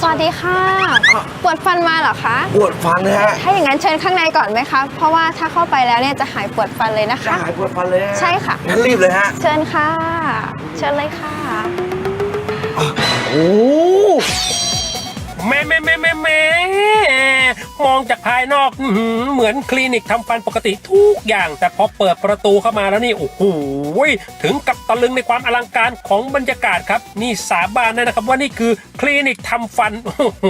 สวัสดีค่ะ ปวดฟันมาเหรอคะ ปวดฟันนะฮะ ถ้าอย่างนั้นเชิญข้างในก่อนไหมคะ เพราะว่าถ้าเข้าไปแล้วเนี่ยจะหายปวดฟันเลยนะจะคะ หายปวดฟันเลยฮะใช่ค่ะ งั้นรีบเลยฮะ เชิญค่ะ เชิญเลยค่ะ โอ้แม่แม่แม่แม่แม่ มองจากภายนอกเหมือนคลินิกทำฟันปกติทุกอย่าง แต่พอเปิดประตูเข้ามาแล้วนี่โอ้โหถึงกับตะลึงในความอลังการของบรรยากาศครับ นี่สาบานได้นะครับว่านี่คือคลินิกทำฟันโอ้โห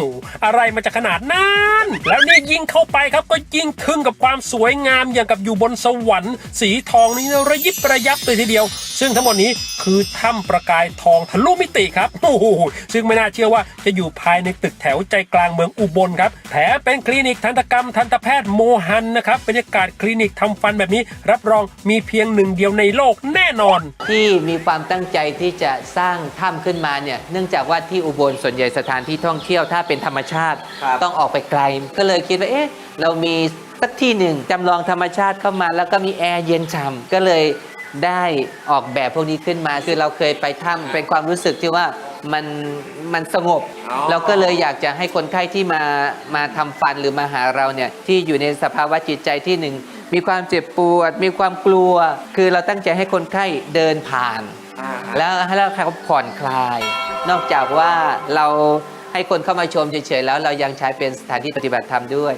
อะไรมันจะขนาดนั้นแล้วนี่ยิ่งเข้าไปครับก็ยิ่งทึ่งกับความสวยงามอย่างกับอยู่บนสวรรค์ สีทองนี่ระยิบระยับเลยทีเดียว ซึ่งทั้งหมดนี้ คือถ้ำประกายทองทะลุมิติครับโอ้โหซึ่งไม่น่าเชื่อว่าจะอยู่ภายในตึกแถวใจกลางเมืองอุบลครับแถมเป็นคลินิกทันตกรรมทันตแพทย์โมฮันนะครับบรรยากาศคลินิกทำฟันแบบนี้ รับรองมีเพียงหนึ่งเดียวในโลกแน่นอน ที่มีความตั้งใจที่จะสร้างถ้ำขึ้นมาเนี่ยเนื่องจากว่าที่อุบลส่วนใหญ่สถานที่ท่องเที่ยวถ้าเป็นธรรมชาติ ต้องออกไปไกล ก็เลยคิดว่าเอ๊ะเรามีสักที่หนึ่งจำลองธรรมชาติเข้ามา แล้วก็มีแอร์เย็นฉ่ำก็เลย ได้ออกแบบพวกนี้ขึ้นมา คือเราเคยไปถ้ำเป็นความรู้สึกที่ว่ามันมันสงบเราก็เลยอยากจะให้คนไข้ที่มามาทำฟันหรือมาหาเราเนี่ยที่อยู่ในสภาวะจิตใจที่หนึ่งมีความเจ็บปวด มีความกลัว คือเราตั้งใจให้คนไข้เดินผ่านแล้วให้เขาผ่อนคลาย นอกจากว่าเราให้คนเข้ามาชมเฉยๆแล้วเรายังใช้เป็นสถานที่ปฏิบัติธรรมด้วย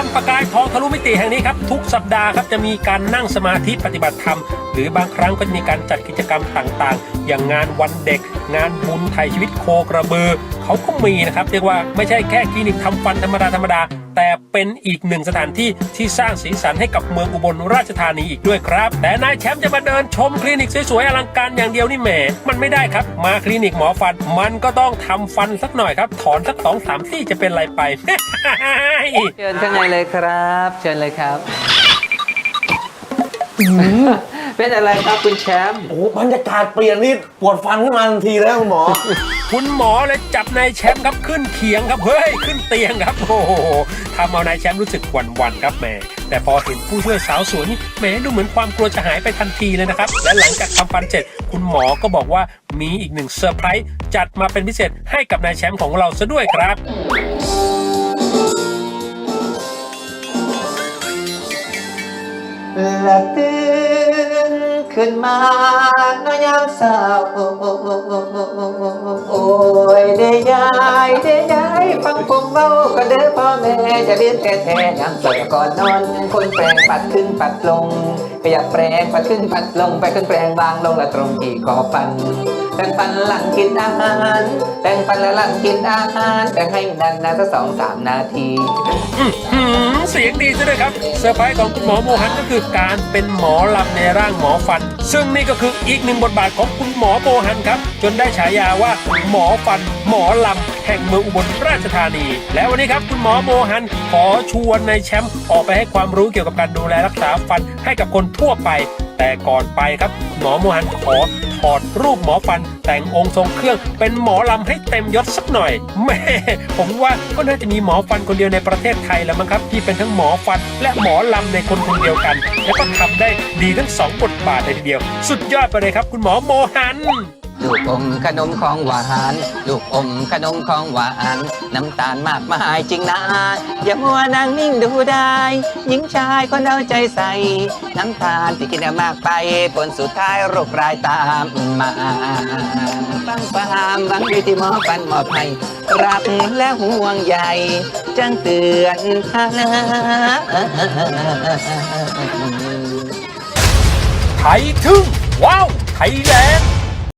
ถ้ำประกายทองทะลุมิติแห่งนี้ครับทุกสัปดาห์ครับจะมีการนั่งสมาธิปฏิบัติธรรม หรือบางครั้งก็จะมีการจัดกิจกรรมต่างๆ อย่างงานวันเด็ก งานบุญไทยชีวิตโคกระบือเขาก็มีนะครับ เรียกว่าไม่ใช่แค่คลินิกทำฟันธรรมดาธรรมดา แต่เป็นอีกหนึ่งสถานที่ที่สร้างสีสันให้กับเมืองอุบลราชธานีอีกด้วยครับ แต่นายแชมป์จะมาเดินชมคลินิกสวยๆอลังการอย่างเดียวนี่แหมมันไม่ได้ครับ มาคลินิกหมอฟันมันก็ต้องทำฟันสักหน่อยครับ ถอนสักสองสามซี่จะเป็นไรไปเชิญข้างในเลยครับ เชิญเลยครับ เป็นอะไรครับคุณแชมป์โหบรรยากาศเปลี่ยนนี่ปวดฟันขึ้นมาทันทีแล้วคุณหมอ คุณหมอเลยจับนายแชมป์ครับขึ้นเขียงครับเฮ้ยขึ้นเตียงครับโอ้โหทำเอานายแชมป์รู้สึกหวั่นๆครับแหมแต่พอเห็นผู้ช่วยสาวสวยนี่แหมดูเหมือนความกลัวจะหายไปทันทีเลยนะครับ และหลังจากทำฟันเสร็จคุณหมอก็บอกว่ามีอีกหนึ่งเซอร์ไพรส์จัดมาเป็นพิเศษให้กับนายแชมป์ของเราซะด้วยครับและตื่น ขึ้นมาน้อยามสาวโอ้ยได้ ผมเบาก็เด้อพ่อแม่จะเรียนแท้แท้ยามสดก่อนนอน คนแปลงปัดขึ้นปัดลงขยับแปลงปัดขึ้นปัดลงไปขึ้นแปลงบางลงและตรงที่คอฟันแต่งฟันหลังกินอาหารแต่งฟันและหลังกินอาหารแต่งให้นานๆสักสองสามนาทีอื้อหือเสียงดีซะด้วยครับเซอร์ไพรส์ของคุณหมอโมฮันก็คือการเป็นหมอลำในร่างหมอฟัน ซึ่งนี่ก็คืออีกหนึ่งบทบาทของคุณหมอโมฮันครับ จนได้ฉายาว่าหมอฟัน หมอลำแห่งเมืองอุบลราชธานี และวันนี้ครับคุณหมอโมฮันขอชวนในแชมป์ออกไปให้ความรู้เกี่ยวกับการดูแลรักษาฟันให้กับคนทั่วไป แต่ก่อนไปครับหมอโมฮันขอถอดรูปหมอฟันแต่งองค์ทรงเครื่องเป็นหมอลำให้เต็มยศสักหน่อยแม่ผมว่าก็น่าจะมีหมอฟันคนเดียวในประเทศไทยแล้วมั้งครับ ที่เป็นทั้งหมอฟันและหมอลำในคนคนเดียวกัน แล้วก็ทำได้ดีทั้งสองบทบาทเลยทีเดียว สุดยอดไปเลยครับ คุณหมอโมฮัน ลูกอมขนมของหวาน ลูกอมขนมของหวาน น้ำตาลมากมายจริงนะ อย่ามัวนางนิ่งดูได้ หญิงชายคนเอาใจใส่ น้ำตาลที่กินมากไป ผลสุดท้ายโรคร้ายตามมาฟังความหวังอยู่ที่หมอฟันหมอไผ่รักและห่วงใยจังเตือนหาไทยทึ่งว้าว ไทยแลนด์